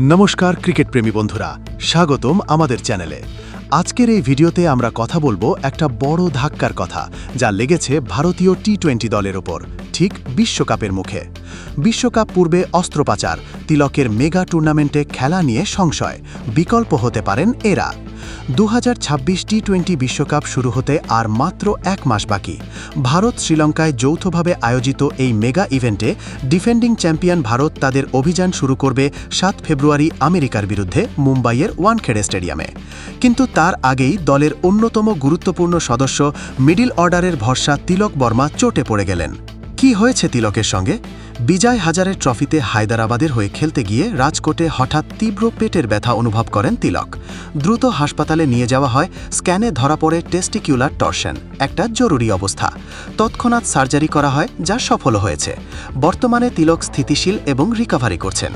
নমস্কার ক্রিকেট প্রেমী বন্ধুরা। স্বাগতম আমাদের চ্যানেলে। আজকের এই ভিডিওতে আমরা কথা বলব একটা বড় ধাক্কার কথা, যা লেগেছে ভারতীয় টি টোয়েন্টি দলের ওপর, ঠিক বিশ্বকাপের মুখে। বিশ্বকাপ পূর্বে অস্ত্রোপাচার, তিলকের মেগা টুর্নামেন্টে খেলা নিয়ে সংশয়, বিকল্প হতে পারেন এরা। দু টি টোয়েন্টি বিশ্বকাপ শুরু হতে আর মাত্র এক মাস বাকি। ভারত শ্রীলঙ্কায় যৌথভাবে আয়োজিত এই মেগা ইভেন্টে ডিফেন্ডিং চ্যাম্পিয়ন ভারত তাদের অভিযান শুরু করবে সাত ফেব্রুয়ারি আমেরিকার বিরুদ্ধে মুম্বাইয়ের ওয়ানখেড়ে স্টেডিয়ামে। কিন্তু তার আগেই দলের অন্যতম গুরুত্বপূর্ণ সদস্য মিডিল অর্ডারের ভরসা তিলক বর্মা চোটে পড়ে গেলেন। কি হয়েছে তিলকের সঙ্গে? বিজয় হাজারের ট্রফিতে হায়দরাবাদের হয়ে খেলতে গিয়ে রাজকোটে হঠাৎ তীব্র পেটের ব্যথা অনুভব করেন তিলক। দ্রুত হাসপাতালে নিয়ে যাওয়া হয়, স্ক্যানে ধরা পড়ে টেস্টিকিউলার টর্শন একটা জরুরি অবস্থা। তৎক্ষণাৎ সার্জারি করা হয়, যা সফল হয়েছে। বর্তমানে তিলক স্থিতিশীল এবং রিকভারি করছেন।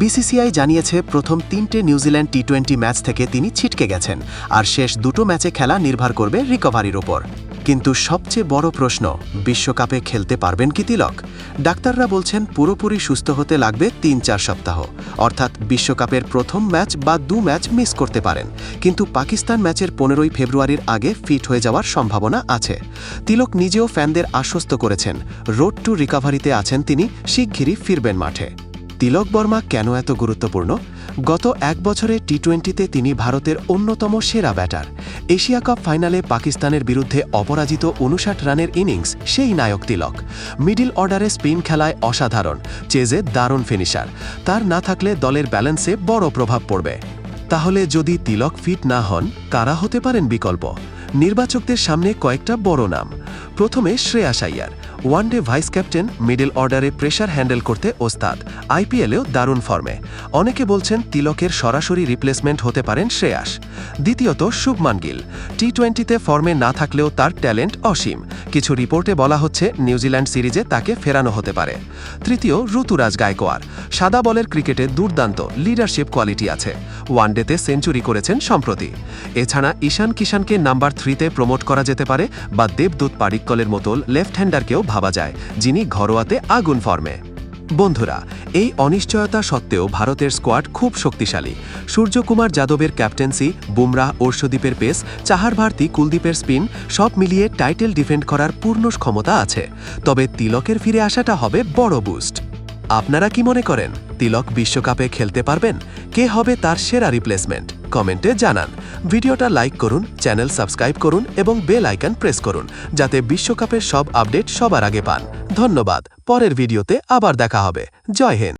বিসিসিআই জানিয়েছে, প্রথম তিনটে নিউজিল্যান্ড টি টোয়েন্টি ম্যাচ থেকে তিনি ছিটকে গেছেন, আর শেষ দুটো ম্যাচে খেলা নির্ভর করবে রিকভারির ওপর কিন্তু সবচেয়ে বড় প্রশ্ন, বিশ্বকাপে খেলতে পারবেন কি তিলক? ডাক্তাররা বলছেন পুরোপুরি সুস্থ হতে লাগবে তিন চার সপ্তাহ। অর্থাৎ বিশ্বকাপের প্রথম ম্যাচ বা দু ম্যাচ মিস করতে পারেন। কিন্তু পাকিস্তান ম্যাচের পনেরোই ফেব্রুয়ারির আগে ফিট হয়ে যাওয়ার সম্ভাবনা আছে। তিলক নিজেও ফ্যানদের আশ্বস্ত করেছেন, রোড টু রিকাভারিতে আছেন তিনি, শিগগিরই ফিরবেন মাঠে। তিলক বর্মা কেন এত গুরুত্বপূর্ণ? গত এক বছরে টি টোয়েন্টিতে তিনি ভারতের অন্যতম সেরা ব্যাটার। এশিয়া কাপ ফাইনালে পাকিস্তানের বিরুদ্ধে অপরাজিত উনষাট রানের ইনিংস, সেই নায়ক তিলক। মিডিল অর্ডারে স্পিন খেলায় অসাধারণ, চেজে দারুণ ফিনিশার। তার না থাকলে দলের ব্যালেন্সে বড় প্রভাব পড়বে। তাহলে যদি তিলক ফিট না হন, কারা হতে পারেন বিকল্প? নির্বাচকদের সামনে কয়েকটা বড় নাম। প্রথমে Shreyas Iyer one day vice captain, middle অর্ডারে প্রেশার হ্যান্ডেল করতে ওস্তাদ, আইপিএলেও দারুণ ফর্মে। অনেকে বলছেন তিলকের সরাসরি রিপ্লেসমেন্ট হতে পারেন শ্রেয়াস। দ্বিতীয়ত শুভমান গিল টি টোয়েন্টিতে ফর্মে না থাকলেও তার ট্যালেন্ট অসীম। কিছু রিপোর্টে বলা হচ্ছে নিউজিল্যান্ড সিরিজে তাকে ফেরানো হতে পারে। তৃতীয়, ঋতুরাজ গায়কোয়ার সাদা বলের ক্রিকেটে দুর্দান্ত লিডারশিপ কোয়ালিটি আছে। ওয়ানডেতে সেঞ্চুরি করেছেন সম্প্রতি। এছাড়া ঈশান কিষানকে নাম্বার থ্রিতে প্রমোট করা যেতে পারে বা দেবদূত পারিক্কলের মতো লেফট হ্যান্ডারকেও ভাবা যায়, যিনি ঘরোয়াতে আগুন ফর্মে। বন্ধুরা, এই অনিশ্চয়তা সত্ত্বেও ভারতের স্কোয়াড খুব শক্তিশালী। সূর্যকুমার যাদবের ক্যাপ্টেন্সি বুমরাহ অর্শদীপের পেস চাহার ভারতী, কুলদীপের স্পিন সব মিলিয়ে টাইটেল ডিফেন্ড করার পূর্ণ ক্ষমতা আছে। তবে তিলকের ফিরে আসাটা হবে বড় বুস্ট আপনারা কি মনে করেন, তিলক বিশ্বকাপে খেলতে পারবেন? কে হবে তার সেরা রিপ্লেসমেন্ট কমেন্টে জানান। ভিডিওটা লাইক করুন চ্যানেল সাবস্ক্রাইব করুন এবং বেল আইকন প্রেস করুন, যাতে বিশ্বকাপের সব আপডেট সবার আগে পান। ধন্যবাদ। পরের ভিডিওতে আবার দেখা হবে। জয় হিন্দ।